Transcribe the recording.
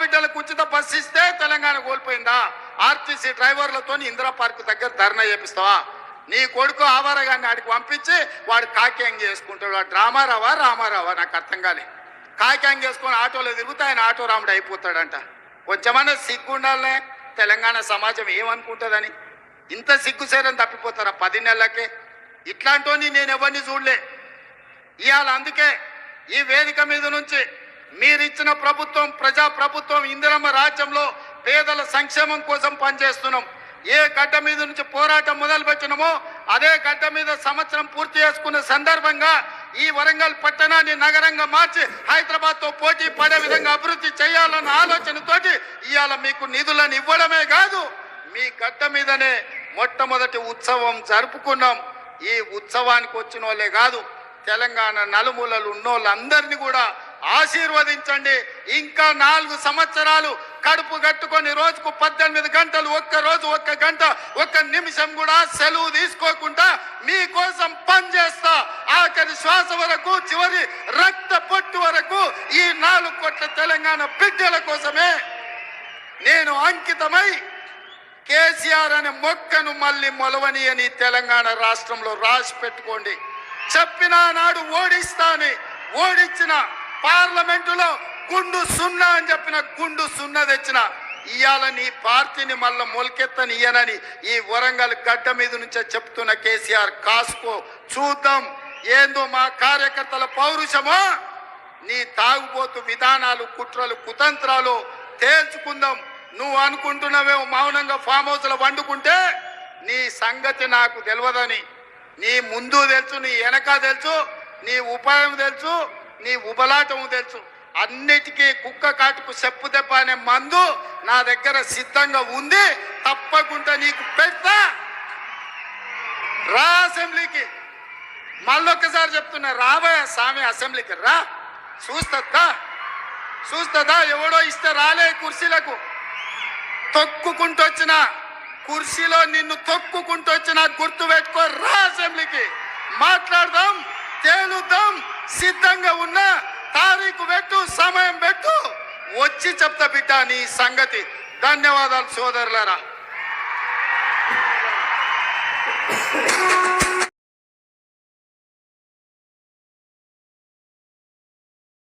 ఆడబిడ్డలకు ఉచిత బస్సు ఇస్తే తెలంగాణ కోల్పోయిందా? ఆర్టీసీ డ్రైవర్లతో ఇందిరా పార్క్ దగ్గర ధర్నా చేపిస్తావా? నీ కొడుకు ఆవారగాన్ని ఆడికి పంపించి వాడు కాక్యాంగ్ చేసుకుంటాడు. వాడు డ్రామారావా రామారావా నాకు అర్థం కాలే. కాక్యాంగ్ చేసుకొని ఆటోలో తిరుగుతా ఆయన ఆటో రాముడు అయిపోతాడంట. కొంచెమన్నా సిగ్గుండాలనే తెలంగాణ సమాజం ఏమనుకుంటుందని. ఇంత సిగ్గుసేరని తప్పిపోతారా పది నెలలకే? ఇట్లాంటి నేను ఎవరిని చూడలే. ఇవాళ అందుకే ఈ వేదిక మీద నుంచి మీరిచ్చిన ప్రభుత్వం ప్రజా ప్రభుత్వం ఇందిరమ్మ రాజ్యంలో పేదల సంక్షేమం కోసం పనిచేస్తున్నాం. ఏ గడ్డ మీద నుంచి పోరాటం మొదలు పెట్టినమో అదే గడ్డ మీద సంవత్సరం పూర్తి చేసుకున్న సందర్భంగా ఈ వరంగల్ పట్టణాన్ని నగరంగా మార్చి హైదరాబాద్తో పోటీ పడే విధంగా అభివృద్ధి చేయాలన్న ఆలోచనతోటి ఇవాళ మీకు నిధులను ఇవ్వడమే కాదు మీ గడ్డ మీదనే మొట్టమొదటి ఉత్సవం జరుపుకున్నాం. ఈ ఉత్సవానికి వచ్చిన వాళ్ళే కాదు తెలంగాణ నలుమూలలు ఉన్నోళ్ళందరినీ కూడా ఆశీర్వదించండి. ఇంకా నాలుగు సంవత్సరాలు కడుపు కట్టుకొని రోజుకు పద్దెనిమిది గంటలు ఒక్క రోజు ఒక్క గంట ఒక్క నిమిషం కూడా సెలవు తీసుకోకుండా మీకోసం పనిచేస్తా ఆఖరి శ్వాస వరకు చివరి రక్త పొట్టు వరకు ఈ నాలుగు కోట్ల తెలంగాణ బిడ్డల కోసమే నేను అంకితమై కేసీఆర్ అనే మొక్కను మళ్ళీ మొలవని అని తెలంగాణ రాష్ట్రంలో రాసి పెట్టుకోండి. చెప్పిన నాడు ఓడిస్తాని. ఓడించిన పార్లమెంటులో గుండు సున్నా అని చెప్పిన గుండు సున్నా తెచ్చిన. ఇవాళ నీ పార్టీని మళ్ళీ మొలకెత్తని ఇయ్యనని ఈ వరంగల్ గడ్డ మీద నుంచే చెప్తున్న కేసీఆర్ కాసుకో. చూద్దాం ఏందో మా కార్యకర్తల పౌరుషమో. నీ తాగుబోతు విధానాలు కుట్రలు కుతంత్రాలు తేల్చుకుందాం. నువ్వు అనుకుంటున్నావేమో మౌనంగా ఫామ్ హౌస్లో వండుకుంటే నీ సంగతి నాకు తెలియదని నీ ముందు తెలుసు నీ వెనక తెలుసు నీ ఉపాయం తెలుసు నీ ఉబలాటము తెలుసు. అన్నిటికీ కుక్క కాటుకు చెప్పు దెబ్బ అనే మందు నా దగ్గర సిద్ధంగా ఉంది. తప్పకుండా నీకు పెడతా. రా అసెంబ్లీకి. మళ్ళొక్కసారి చెప్తున్నా రాబోయే స్వామి అసెంబ్లీకి రా. చూస్తుందా చూస్తుందా? ఎవడో ఇస్తే రాలే కుర్చీలకు. తొక్కుకుంటూ వచ్చిన కుర్చీలో నిన్ను తొక్కుకుంటూ వచ్చిన గుర్తు పెట్టుకో. రా అసెంబ్లీకి. మాట్లాడదాం తేలుద్దాం సిద్ధంగా ఉన్నా తారీఖు పెట్టు సమయం పెట్టు. వచ్చి చెప్తా బిడ్డ నీ సంగతి. ధన్యవాదాలు సోదరులరా.